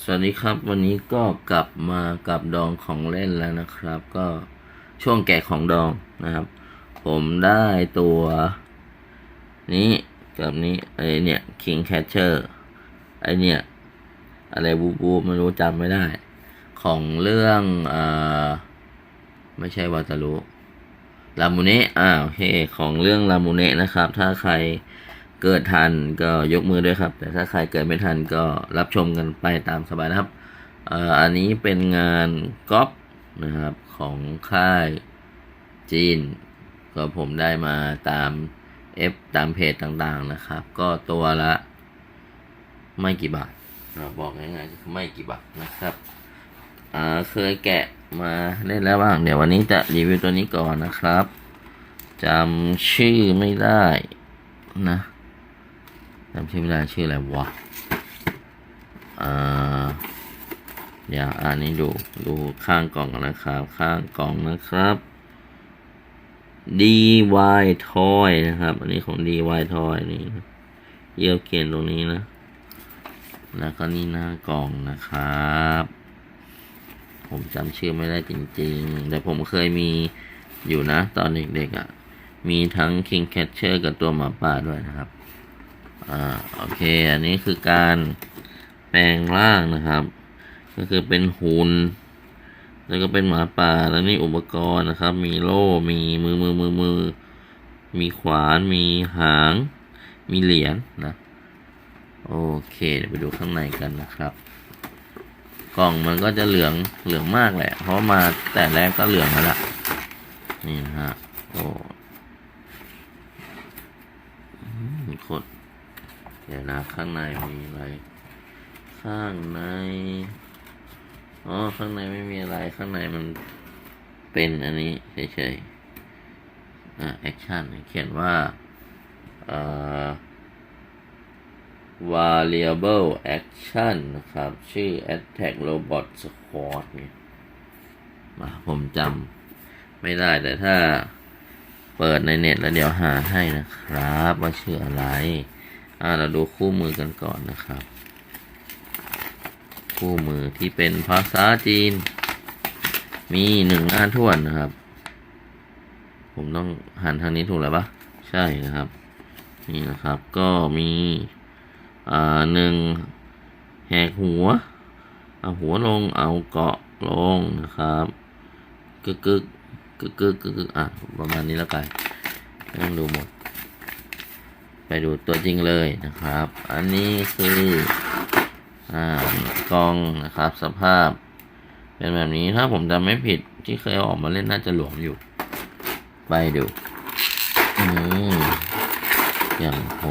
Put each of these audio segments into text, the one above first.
สวัสดีครับ วันนี้ก็กลับมากับดองของเล่นแล้วนะครับ ก็ช่วงแกะของดองนะครับ ผมได้ตัว นี้กับนี้ไอเนี่ย King Catcher ไอเนี่ย อะไรบูบูไม่รู้จำไม่ได้ ของเรื่องเอ่อไม่ใช่วาตารุลามูเนะอ่าโอเคของเรื่องลามูเนะนะครับ ถ้าใคร เกิดทันก็ยกมือด้วยครับ แต่ถ้าใครเกิดไม่ทันก็รับชมกันไปตามสบายนะครับอันนี้เป็นงานก๊อปนะครับของค่ายจีน ก็ผมได้มาตาม F ตามเพจต่างๆนะครับ ก็ตัวละไม่กี่บาทบอกง่ายๆไม่กี่บาทนะครับเคยแกะมาเล่นแล้วบ้าง เดี๋ยววันนี้จะรีวิวตัวนี้ก่อนนะครับจำชื่อไม่ได้นะ จำชื่อไม่ได้ชื่ออะไรวะอ่าเดี๋ยวอันนี้ดูดูข้างกล่องนะครับ ข้างกล่องนะครับ DY Toy นะครับ อันนี้ของ DY Toy นี่เยี่ยวเขียนตรงนี้นะ แล้วก็นี่หน้ากล่องนะครับ ผมจำชื่อไม่ได้จริงๆ แต่ผมเคยมีอยู่นะ ตอนเด็กๆอะ่ะ มีทั้ง King Catcher กับตัวหมาป่าด้วยนะครับ อ่าโอเค อันนี้คือการแปลงร่างนะครับ ก็คือเป็นหุ่นแล้วก็เป็นหมาป่าแล้วนี่อุปกรณ์นะครับ มีโล่มีมือมือมือมือมีขวานมีหาง มีเหรียญนะโอเคเดี๋ยวไปดูข้างในกันนะครับ กล่องมันก็จะเหลืองเหลืองมากแหละ เพราะมาแต่แรกก็เหลืองแล้วล่ะนี่นะฮะโอ้โคตร เดี๋ยวนะข้างในมีอะไร ข้างใน อ๋อ ข้างในไม่มีอะไร ข้างในมันเป็นอันนี้เฉยๆ อ่าแอคชั่นเขียนว่าเอ่อ variable action นะครับ ชื่อ attack robot squad เนี่ยมาผมจำไม่ได้แต่ถ้าเปิดในเน็ตแล้วเดี๋ยวหาให้นะครับ ว่าชื่ออะไร อ่าเราดูคู่มือกันก่อนนะครับ คู่มือที่เป็นภาษาจีน มีหนึ่งหน้าท่วนนะครับ ผมต้องหันทางนี้ถูกแล้วปะใช่นะครับ นี่นะครับก็มีอ่าหนึ่งแหกหัว เอาหัวลงเอาเกาะลงนะครับกึกกึกกึกกึกกึกกึกอะประมาณนี้แล้วกันไม่ต้องดูหมด ไปดูตัวจริงเลยนะครับ อันนี้คืออ่ากล้องนะครับสภาพ เป็นแบบนี้ถ้าผมจำไม่ผิดที่เคยออกมาเล่นน่าจะหลวมอยู่ ไปดูอืมอย่างโห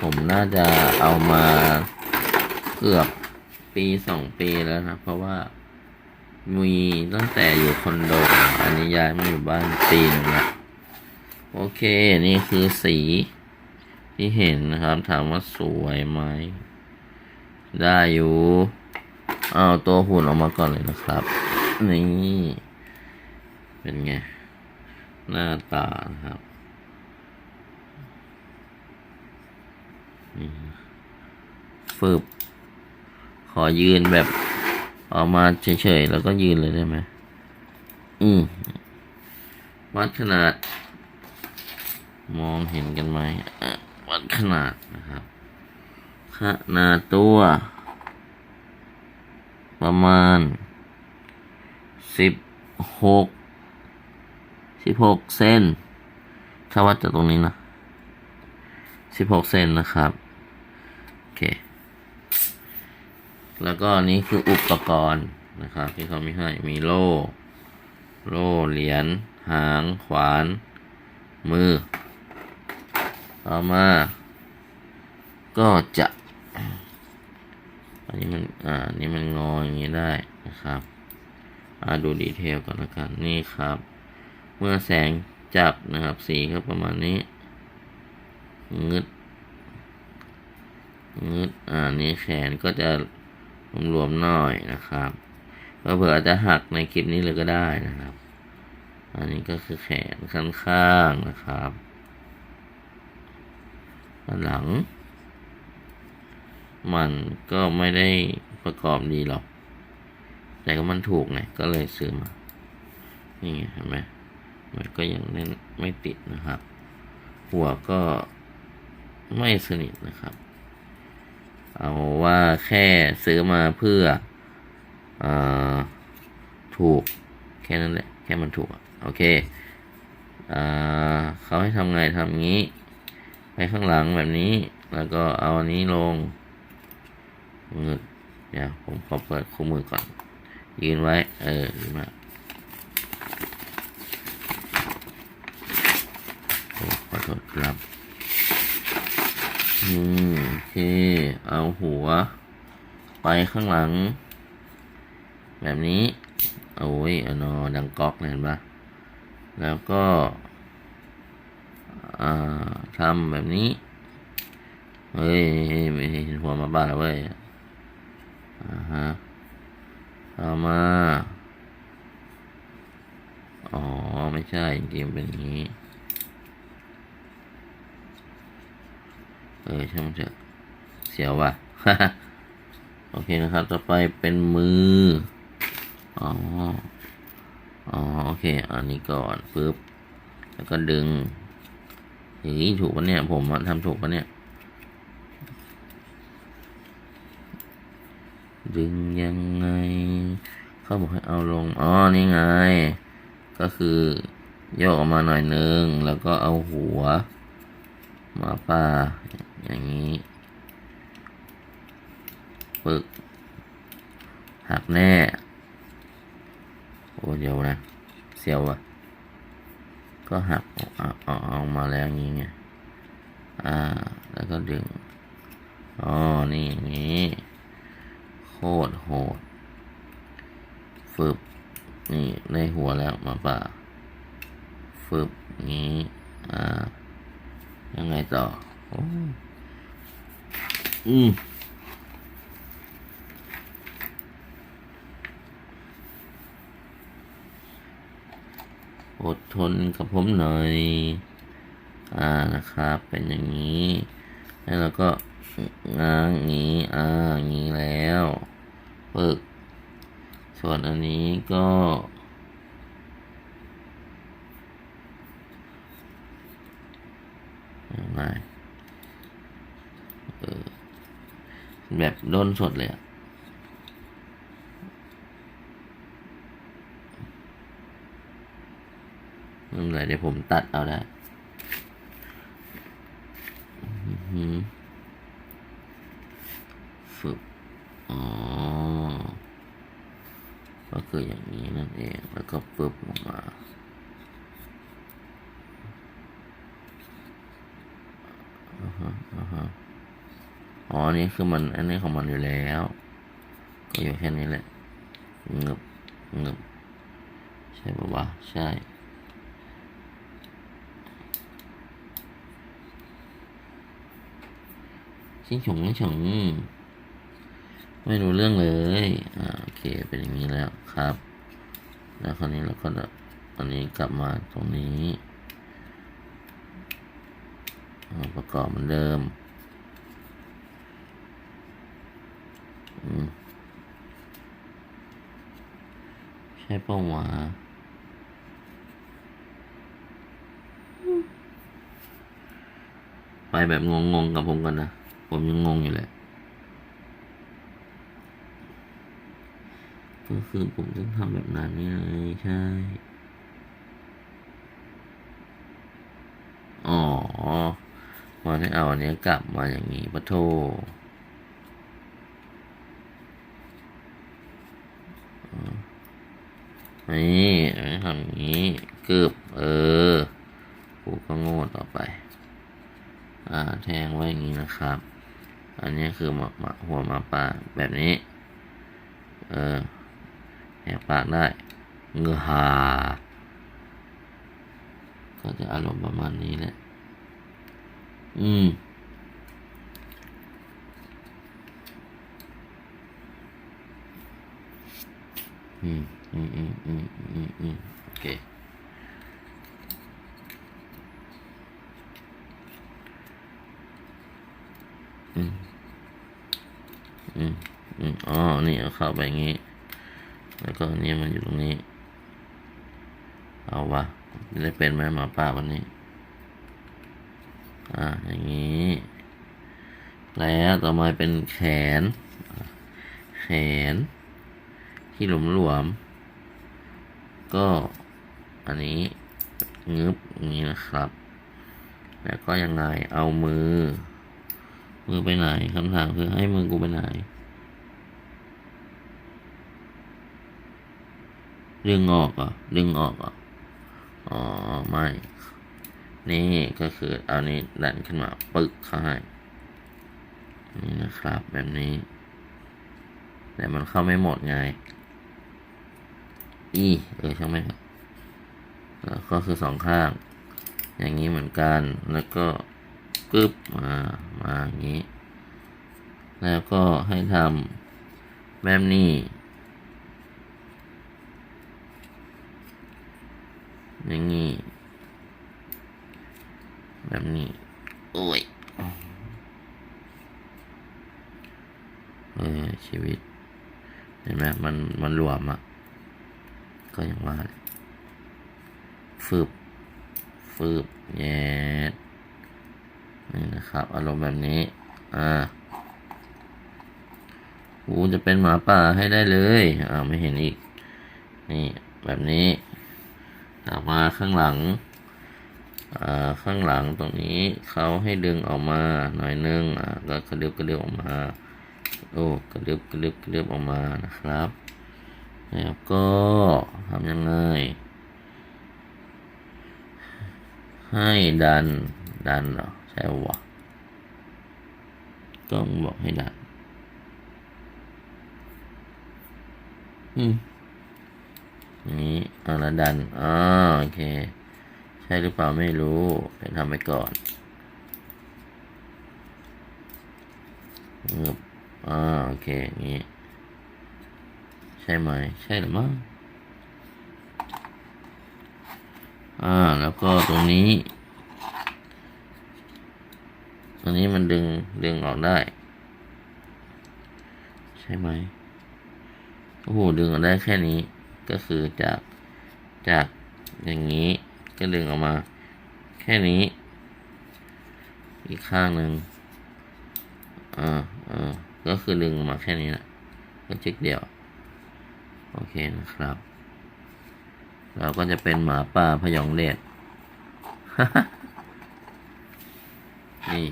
ผมน่าจะเอามาเกือบปีสองปีแล้วนะ เพราะว่า มีตั้งแต่อยู่คอนโด อันนี้ย้ายมาอยู่บ้านปีนแล้วโอเค นี่คือสีที่เห็นนะครับ ถามว่าสวยไหม ได้อยู่ เอาตัวหุ่นออกมาก่อนเลยนะครับ นี่ เป็นไง หน้าตานะครับฝึบขอยืนแบบ ออกมาเฉยๆแล้วก็ยืนเลยได้ไหมอืมวัดขนาด มองเห็นกันไหมวัดขนาดนะครับขนาดตัว ประมาณสิบหกสิบหกเซนถ้าวัดจากตรงนี้นะสิบหกเซนนะครับ โอเค แล้วก็นี่คืออุปกรณ์นะครับที่เขามีให้มีโล่ โล่เหรียญหาง ขวาน มือ ต่อมา ก็จะ อันนี้มันอ่านี่มันงออย่างนี้ได้นะครับอ่าดูดีเทลก่อนละกันนี่ครับ เมื่อแสงจับนะครับ สีก็ประมาณนี้งึดงึดอ่านี่แขนก็จะ รวมๆหน่อยนะครับก็เผื่อจะหักในคลิปนี้เลยก็ได้นะครับ อันนี้ก็คือแขนข้างๆนะครับด้านหลัง มันก็ไม่ได้ประกอบดีหรอก แต่ก็มันถูกไงก็เลยซื้อมา นี่ไงเห็นไหมมันก็ยังไม่ติดนะครับ หัวก็ไม่สนิทนะครับ เอาว่าแค่ซื้อมาเพื่ออถูกแค่นั้นแหละ แค่มันถูก โอเคอเขาให้ทำไงทำงี้ ไปข้างหลังแบบนี้ แล้วก็เอาอันนี้ลงงึกเดี๋ยวผมขอเปิดคู่มือก่อน ยืนไว้ เออดีมากโอ้ขอโทษครับ อืมโอเค เอาหัว ไปข้างหลัง แบบนี้ โอ้ยอนอดังก๊อกเห็นปะแล้วก็ทำแบบนี้ เฮ้ยไม่เห็นหัวมาบ้านแล้วเว้ยอ่าฮะต่อมา อ๋อ ไม่ใช่จริงเป็นอย่างนี้ ออช่างมันเถอะเสียวว่ะโอเคนะครับ ต่อไปเป็นมือ อ๋อ อ๋อ โอเค อันนี้ก่อนปึ๊บ แล้วก็ดึงเฮ้ยถูกปะเนี่ย ผมทำถูกปะเนี่ย ดึงยังไง เขาบอกให้เอาลง อ๋อ นี่ไง ก็คือโยกออกมาหน่อยนึง แล้วก็เอาหัว มาป่า อย่างนี้ปึกหักแน่ โอ้เดี๋ยวนะ เสียวอะก็หักออกเอาเอาเอามาแล้วอย่างนี้ไงอ่า แล้วก็ดึง อ๋อ นี่อย่างนี้ โคตรโหด ฝึบ นี่ในหัวแล้วมาป่า ฝึบนี้ อ่า ยังไงต่อ โอ้ อืมอดทนกับผมหน่อย อ่า นะครับ เป็นอย่างนี้ แล้วเราก็ง้างอย่างนี้ อ่าอย่างนี้แล้ว ปึก ส่วนอันนี้ก็ยังไงเออ แบบด้นสดเลยอะไม่เป็นไรเดี๋ยวผมตัดเอาได้อื้อหือฝึกอ๋อ ก็คืออย่างนี้นั่นเอง แล้วก็ปึ๊บลงมาอ่าฮะอ่าฮะ อ๋ออันนี้คือมันอันนี้ของมันอยู่แล้วก็อยู่แค่นี้แหละเงึบเงึบใช่ปะวะใช่ชิงฉงชิงฉงไม่รู้เรื่องเลย อ่าโอเค เป็นอย่างนี้แล้วครับ แล้วคราวนี้เราก็อันนี้กลับมาตรงนี้ ประกอบเหมือนเดิม อืม ใช่ป้าวะไปแบบงงๆกับผมกันนะ ผมยังงงอยู่เลยก็คือผมต้องทำแบบนั้นนี่เลยใช่ อ๋อพอได้เอาอันนี้กลับมาอย่างนี้ปะโทอ๋อ นี่ทำอย่างนี้กึบเออกูก็โง่ต่อไป อ่า แทงไว้อย่างนี้นะครับ อันนี้คือหมาหัวหมาป่าแบบนี้ เออแหกปากได้เงือหาก็จะอารมณ์ประมาณนี้แหละ อืมอืม อืมอืมอืมอืมอืมโอเคอืมอืมอืมอ๋อ นี่เอาเข้าไปอย่างนี้ แล้วก็นี่มันอยู่ตรงนี้ เอาวะจะได้เป็นไหมหมาป่าวันนี้ อ่า อย่างนี้ แล้วต่อมาเป็นแขน แขน ที่หลวมหลวมๆ ก็อันนี้งึบอย่างนี้นะครับ แล้วก็ยังไงเอามือ มือไปไหนคำถามคือให้มือกูไปไหนดึงออกเหรอะดึงออกเหรอะอ๋อไม่ นี่ก็คือเอานี้ดันขึ้นมาปึกเข้าให้นี่นะครับแบบนี้ แต่มันเข้าไม่หมดไง อีเออใช่างไม่ครับแล้วก็คือสองข้าง อย่างนี้เหมือนกัน แล้วก็กึบมามาอย่างนี้ แล้วก็ให้ทำแบบนี้ อย่างนี้ แบบนี้ โอ้ยเออชีวิต เห็นไหมมันมันรวมอะ ก็อย่างว่าเลยฟืบฟืบแย่นี่นะครับ อารมณ์แบบนี้ อ่ากูจะเป็นหมาป่าให้ได้เลย อ่าไม่เห็นอีก นี่แบบนี้ต่อมาข้างหลัง อ่า ข้างหลังตรงนี้เขาให้ดึงออกมาหน่อยนึง อ่าก็กระดึบกระดึบออกมา โอ้ กระดึบกระดึบกระดึบออกมานะครับ แล้วก็ทำยังไง ให้ดัน ดันเหรอ ใช่วะต้องบอกให้ดัน อืมนี้เอาละดันอ๋อโอเค ใช่หรือเปล่าไม่รู้เดี๋ยวทำไปก่อนเงือบอ่าโอเคอย่างนี้ ใช่ไหม ใช่หรือมั้งอ่า แล้วก็ตรงนี้ ตรงนี้มันดึง ดึงออกได้ ใช่ไหมโอ้โหดึงออกได้แค่นี้ ก็คือจาก จากอย่างนี้ ก็ดึงออกมา แค่นี้ อีกข้างหนึ่งอ่าอ่าก็คือดึงออกมาแค่นี้แหละก็จิกเดียว โอเคนะครับ เราก็จะเป็นหมาป่าพยองเดนี่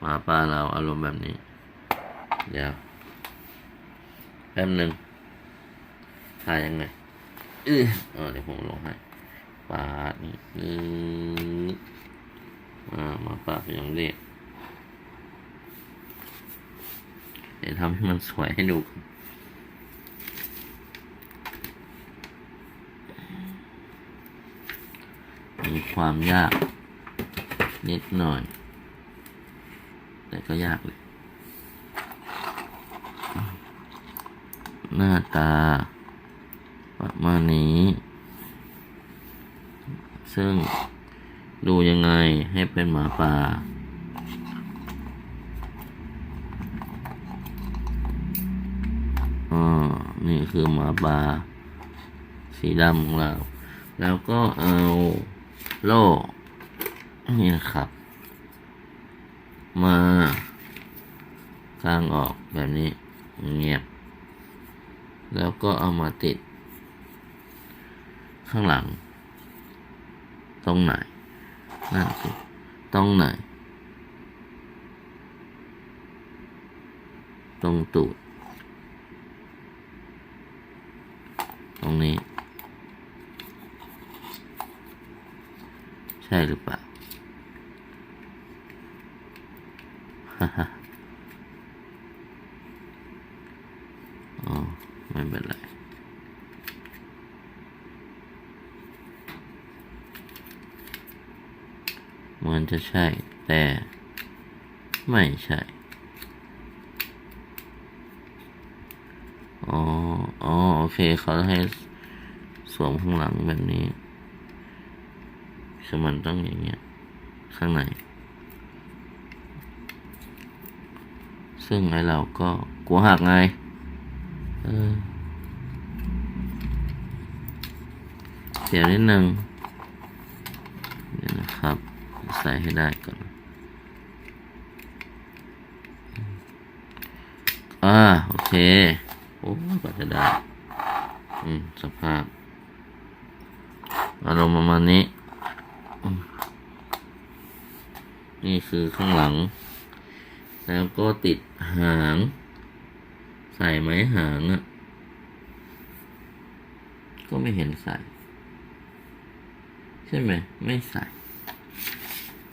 หมาป่าเราอารมณ์แบบนี้ เดี๋ยวแป๊บหนึ่งถ่ายยังไงเออเดี๋ยวผมลงให้ปาดนี่อ่าหมาป่าพยองเดเดี๋ยวทำให้มันสวยให้ดูก่อน มี ความยาก นิดหน่อย แต่ก็ยากเลย หน้าตา ประมาณนี้ ซึ่งดูยังไงให้เป็นหมาป่าอ๋อนี่คือหมาป่าสีดำของเรา แล้วก็เอา โล่นี่นะครับ มากางออกแบบนี้เงียบ แล้วก็เอามาติด ข้างหลัง ตรงไหนนั่นสิตรงไหน ตรงตูด ตรงนี้ ใช่หรือเปล่าฮ่าฮ่าอ๋อไม่เป็นไรเหมือนจะใช่แต่ไม่ใช่ อ๋อ อ๋อ โอเค เขาให้สวมข้างหลังแบบนี้ คือมันต้องอย่างเงี้ย ข้างใน ซึ่งไอเราก็กลัวหักไง เออ เสียนิดนึงนี่นะครับ ใส่ให้ได้ก่อน อ่า โอเค โอ้กว่าจะได้ อืม สภาพอารมณ์ประมาณนี้อืม นี่คือข้างหลัง แล้วก็ติดหาง ใส่ไหมหางอะ่ะ ก็ไม่เห็นใส่ ใช่ไหม ไม่ใส่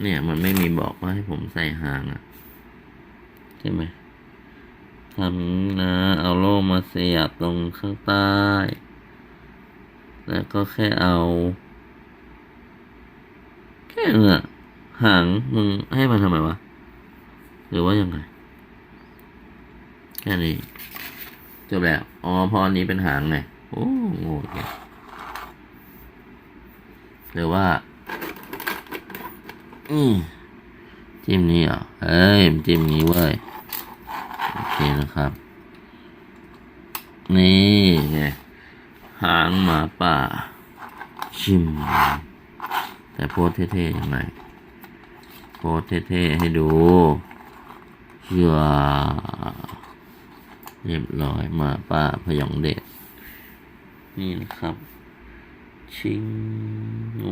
เนี่ยมันไม่มีบอกว่าให้ผมใส่หางอะ่ะ ใช่ไหมทำนะเอาโล่มาเสียบตรงข้างใต้ แล้วก็แค่เอา แค่เนี่ย หางมึงให้มันทำไมวะ หรือว่ายังไง แค่นี้จบแล้วอ๋อพอนี้เป็นหางไงโอ้โง่หรือว่า อืมจิ้มนี้เหรอเอ้ยจิ้มนี้เว้ยโอเคนะครับ นี่ไงหางหมาป่า ชิม แต่โพสเท่ๆยังไง โพสเท่ๆให้ดูเชื่อเรียบร้อยมาป่าพยองเดชนี่นะครับ ชิงโอ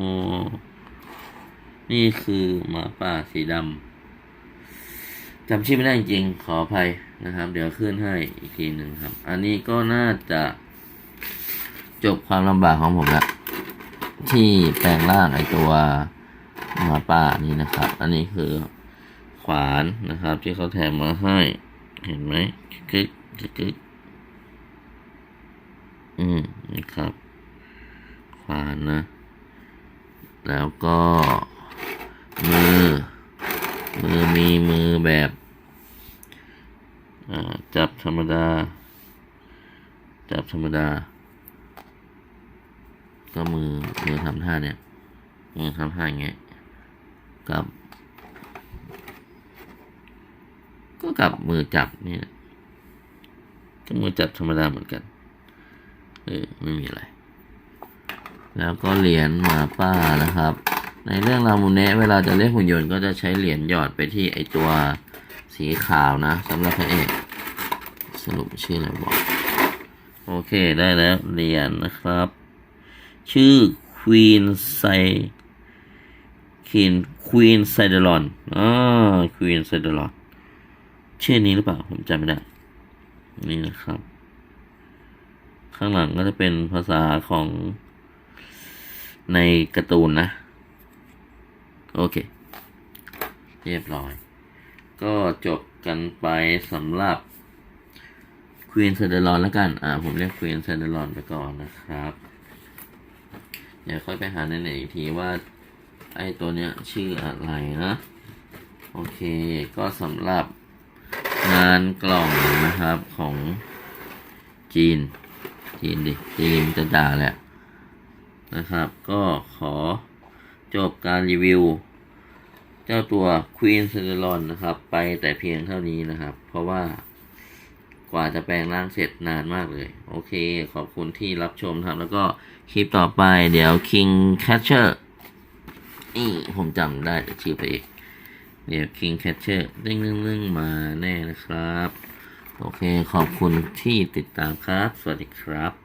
นี่คือหมาป่าสีดำจำชื่อไม่ได้จริงๆขออภัยนะครับ เดี๋ยวขึ้นให้อีกทีหนึ่งครับ อันนี้ก็น่าจะจบความลำบากของผมละที่แปลงร่างไอตัว หมาป่านี้นะครับ อันนี้คือขวานนะครับ ที่เขาแถมมาให้ เห็นไหมกึกกึกกึกอืมนะครับ ขวานนะ แล้วก็มือ มือมีมือแบบจับธรรมดา จับธรรมดา ก็มือมือทำท่าเนี่ยมือทำท่าอย่างเงี้ย กับ ก็กับมือจับนี่แหละก็มือจับธรรมดาเหมือนกัน เออ ไม่มีอะไร แล้วก็เหรียญหมาป้านะครับ ในเรื่องรามูเนะเวลาจะเรียกหุ่นยนต์ก็จะใช้เหรียญหยอดไปที่ไอตัวสีขาวนะสำหรับพระเอกสรุปชื่ออะไรบอก โอเคได้แล้วเหรียญนะครับ ชื่อ Queen ไซคิน Queen ไซเดลอนอ่า Queen ไซเดลอนชื่อนี้หรือเปล่า ผมจำไม่ได้ นี่นะครับ ข้างหลังก็จะเป็นภาษาของในการ์ตูนนะ โอเค เรียบร้อย ก็จบกันไปสำหรับ Queen เซเดลอนแล้วกัน อ่า ผมเรียก Queen เซเดลอนไปก่อนนะครับ เดี๋ยวค่อยไปหาในไหนอีกทีว่า ไอ้ตัวเนี้ยชื่ออะไรนะ โอเคก็สำหรับงานกล่องนะครับของจีน จีนดิจีนจะด่าแหละนะครับ ก็ขอจบการรีวิว เจ้าตัว Queen c e l o n นะครับ ไปแต่เพียงเท่านี้นะครับ เพราะว่ากว่าจะแปลงร่างเสร็จนานมากเลย โอเค ขอบคุณที่รับชมครับ แล้วก็คลิปต่อไปเดี๋ยว King Catcher นี่ผมจำได้แต่ชื่อไปอีกเดี๋ยว King Catcher เร่งเร่งเร่งมาแน่นะครับ โอเคขอบคุณที่ติดตามครับ สวัสดีครับ